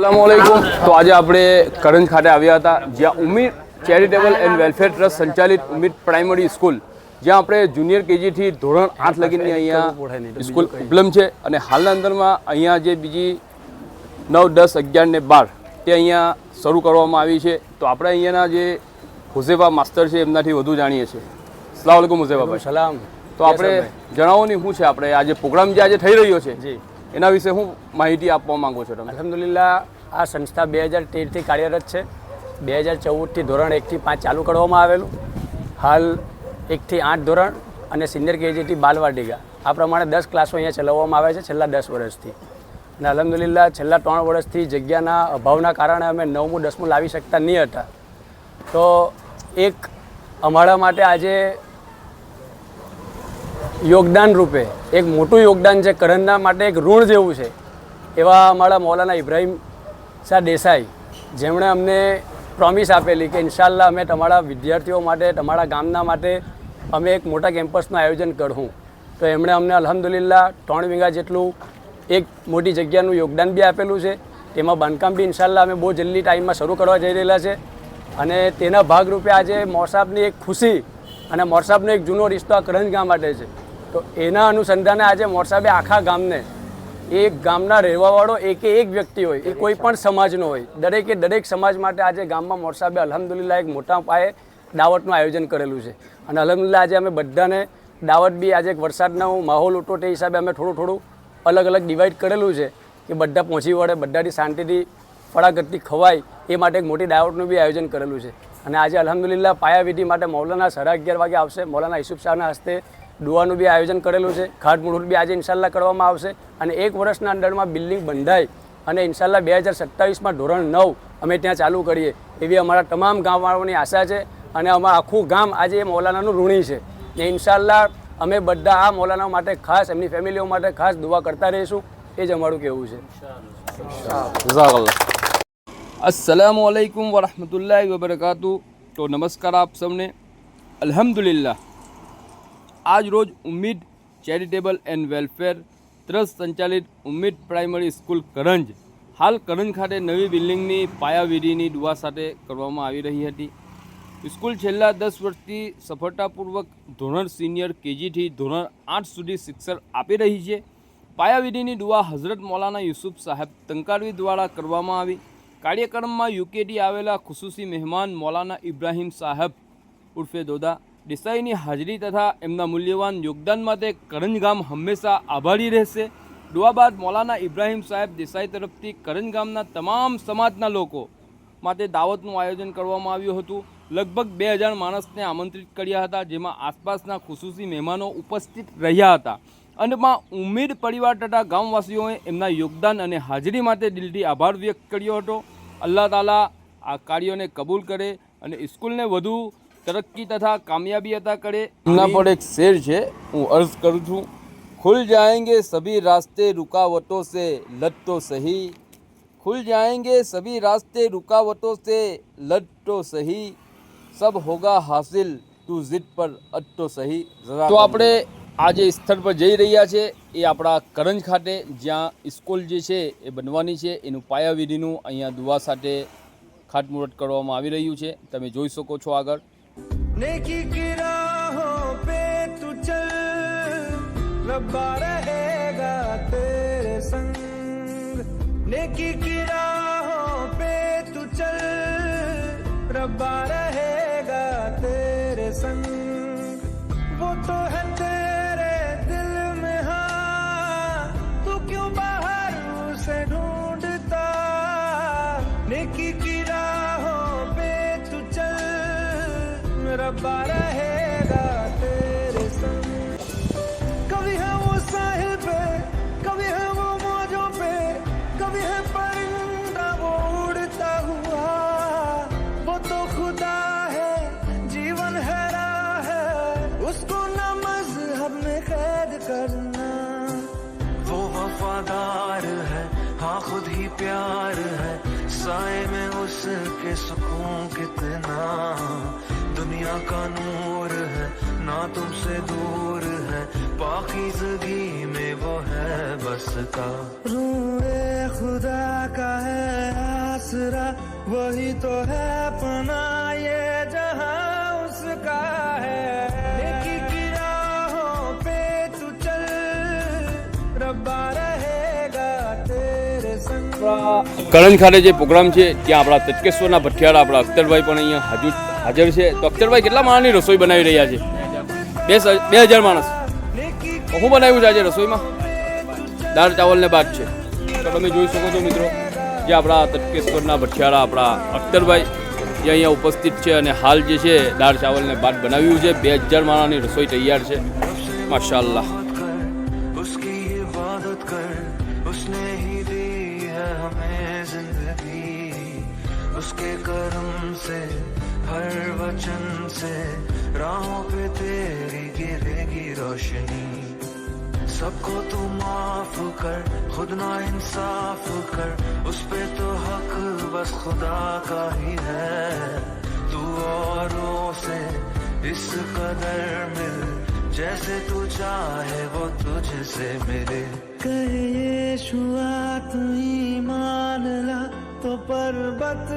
અસલામુઅલૈકુમ. તો આજે આપણે કરંજ ખાતે આવ્યા હતા જ્યાં Umir charitable and welfare trust સંચાલિત ઉમીર પ્રાઇમરી સ્કૂલ જ્યાં આપણે જુનિયર કેજીથી ધોરણ આઠ લગીની અહીંયા સ્કૂલ ઉપલબ્ધ છે અને હાલના અંદરમાં અહીંયા જે બીજી નવ દસ અગિયાર ને બાર તે અહીંયા શરૂ કરવામાં આવી છે. તો આપણે અહીંયાના જે હુસેફા માસ્ટર છે એમનાથી વધુ જાણીએ છીએ. સલામ વાલેકુમ હુઝેફા ભાઈ. સલામ. તો આપણે જણાવો ને શું છે આપણે? આજે પ્રોગ્રામ જે આજે થઈ રહ્યો છે જી. એના વિશે હું માહિતી આપવા માગું છું તમે અલહમદુલિલ્લા આ સંસ્થા બે હજાર તેરથી કાર્યરત છે. બે હજાર ચૌદથી ધોરણ એકથી પાંચ ચાલુ કરવામાં આવેલું. હાલ એકથી આઠ ધોરણ અને સિનિયર કેજીથી બાલવાડિગા આ પ્રમાણે દસ ક્લાસો અહીંયા ચલાવવામાં આવે છે છેલ્લા દસ વર્ષથી. અને અલહમદુલિલ્લા છેલ્લા ત્રણ વર્ષથી જગ્યાના અભાવના કારણે અમે નવમું, દસમું લાવી શકતા નહીં હતા. તો એક અમારા માટે આજે યોગદાન રૂપે, એક મોટું યોગદાન છે કરણના માટે એક ઋણ જેવું છે. એવા અમારા મૌલાના ઇબ્રાહિમ શાહ દેસાઈ, જેમણે અમને પ્રોમિસ આપેલી કે ઇન્શાલ્લાહ અમે તમારા વિદ્યાર્થીઓ માટે, તમારા ગામના માટે અમે એક મોટા કેમ્પસનું આયોજન કરશું તો એમણે અમને અલહમદુલિલ્લા ત્રણ વીઘા જેટલું એક મોટી જગ્યાનું યોગદાન બી આપેલું છે. તેમાં બાંધકામ બી ઇન્શાલ્લાહ અમે બહુ જલ્દી ટાઈમમાં શરૂ કરવા જઈ રહેલા છે. અને તેના ભાગરૂપે આજે મોરસાબની એક ખુશી અને મોરસાબનો એક જૂનો રિશ્તો આ કરંજ ગામ માટે છે. તો એના અનુસંધાને આજે મોરસાબે આખા ગામને, એક ગામના રહેવાવાળો, એકે એક વ્યક્તિ હોય, એ કોઈ પણ સમાજનો હોય, દરેકે દરેક સમાજ માટે આજે ગામમાં મોરસાબે અલ્હમ્દુલિલ્લાહ એક મોટા પાયે દાવતનું આયોજન કરેલું છે. અને અલ્હમ્દુલિલ્લાહ આજે અમે બધાને દાવત બી આજે એક વરસાદનો માહોલ ઉઠો તે હિસાબે અમે થોડું થોડું અલગ અલગ ડિવાઈડ કરેલું છે કે બધા પહોંચી વળે બધાની શાંતિથી ફળાગતથી ખવાય, એ માટે એક મોટી દાવતનું બી આયોજન કરેલું છે. અને આજે અલ્હમ્દુલિલ્લાહ પાયાવિધિ માટે મૌલાના સાડા અગિયાર વાગે આવશે. મૌલાના ઈસુફ શાહના હસ્તે દુઆનું બી આયોજન કરેલું છે. ખાટમુહૂર્ત બી આજે ઇન્શાલ્લાહ કરવામાં આવશે અને એક વર્ષના અંદરમાં બિલ્ડિંગ બંધાય અને ઇન્શાલ્લાહ બે હજાર સત્તાવીસમાં ધોરણ નવ અમે ત્યાં ચાલુ કરીએ એવી અમારા તમામ ગામવાળાઓની આશા છે અને અમારું આખું ગામ આજે એ મૌલાનાનું ઋણી છે. ને ઇન્શાલ્લાહ અમે બધા આ મૌલાના માટે ખાસ, એમની ફેમિલીઓ માટે ખાસ દુઆ કરતા રહીશું. એ જ અમારું કહેવું છે. અસલામ અલૈકુમ વરહમતુલ્લાહિ વબરકાતુ તો નમસ્કાર આપ સૌને. અલ્હમ્દુલિલ્લાહ. આજ રોજ Ummeed charitable and welfare trust સંચાલિત ઉમ્મીદ પ્રાઇમરી સ્કૂલ કરંજ, હાલ કરંજ ખાતે નવી બિલ્ડિંગની પાયાવિધિની દુઆ સાથે કરવામાં આવી રહી હતી. સ્કૂલ છેલ્લા દસ વર્ષથી સફળતાપૂર્વક ધોરણ સિનિયર કેજીથી ધોરણ આઠ સુધી શિક્ષણ આપી રહી છે. પાયાવિધિની દુઆ હઝરત મૌલાના યુસુફ સાહેબ તંકારવી દ્વારા કરવામાં આવી. કાર્યક્રમમાં યુકેથી આવેલા ખુશૂસી મહેમાન મૌલાના ઇબ્રાહીમ સાહેબ ઉર્ફે દોદા દેસાઈની હાજરી તથા એમના મૂલ્યવાન યોગદાન માટે કરંજ ગામ હંમેશા આભારી રહેશે. દુઆ બાદ મૌલાના ઇબ્રાહિમ સાહેબ દેસાઈ તરફથી કરંજ ગામના તમામ સમાજના લોકો માટે દાવતનું આયોજન કરવામાં આવ્યું હતું. લગભગ બે હજાર માણસને આમંત્રિત કર્યા હતા, જેમાં આસપાસના ખુશુસી મહેમાનો ઉપસ્થિત રહ્યા હતા. અંતમાં ઉમેદ પરિવાર તથા ગામવાસીઓએ એમના યોગદાન અને હાજરી માટે દિલથી આભાર વ્યક્ત કર્યો હતો. અલ્લાહ તાલા આ કાર્યોને કબૂલ કરે અને સ્કૂલને વધુ તરક્કી તથા કામયાબી અદા કરે. એમના પર એક શેર છે હું અર્જ કરું છું. ખુલ જાએંગે સભી રાસ્તે રૂકાવટો સે લટતો સહી. ખુલ જાએંગે સભી રાસ્તે રૂકાવટો સે લટતો સહી. સબ હોગા હાસિલ તું જીદ પર અટતો સહી. તો આપણે આ જે સ્થળ પર જઈ રહ્યા છે એ આપણા કરંજ ખાતે જ્યાં સ્કૂલ જે છે એ બનવાની છે. એનું પાયાવિધિનું અહીંયા દુવા સાથે ખાતમુહૂર્ત કરવામાં આવી રહ્યું છે. તમે જોઈ શકો છો આગળ. नेकी की राहों पे तू चल, रब्बा रहेगा तेरे संग। नेकी की राहों पे तू चल, रब्बा रहेगा तेरे संग। रब्बा रहेगा तेरे संग कभी है वो साहिल पे, कभी है वो मौजों पे, कभी है परिंदा वो उड़ता हुआ। वो तो खुदा है, जीवन है राह है, उसको न मज़हब में कैद करना। वो वफादार है हाँ खुद ही प्यार है। साए में उसके सुकून कितना? दुनिया का नूर है, ना तुमसे दूर है। पाकिजगी में वो है बस का। रूए खुदा का है आसरा, वही तो है अपना संग કરંજ ખાતે જે પ્રોગ્રામ છે ત્યાં આપણા તટકેશ્વરના ભઠિયારા આપણા અખ્તરભાઈ પણ અહીંયા હાજર હાજર છે તો અખ્તરભાઈ કેટલા માણસની રસોઈ બનાવી રહ્યા છે બે સ- બે હજાર માણસ તો શું બનાવ્યું છે આજે રસોઈમાં દાળ ચાવલ ને ભાત છે તો તમે જોઈ શકો છો મિત્રો જે આપણા તટકેશ્વરના ભઠિયારા આપણા અખ્તરભાઈ જે અહીંયા ઉપસ્થિત છે અને હાલ જે છે દાળ ચાવલ ને ભાત બનાવ્યું છે બે હજાર માણસની રસોઈ તૈયાર છે માશાલ્લાહ कर उसकी इबादत कर उसने ही दी है हमें ज़िंदगी, उसके करम से, हर वचन से, राहों पे तेरी गिरेगी रोशनी। सबको तू माफ़ कर, खुद ना इंसाफ कर, उस पे तो हक बस खुदा का ही है। तू औरों से इस कदर मिल जैसे तू चाहे वो तुझसे मिले कहे ये शुआ तू ईमान ला तो पर्वत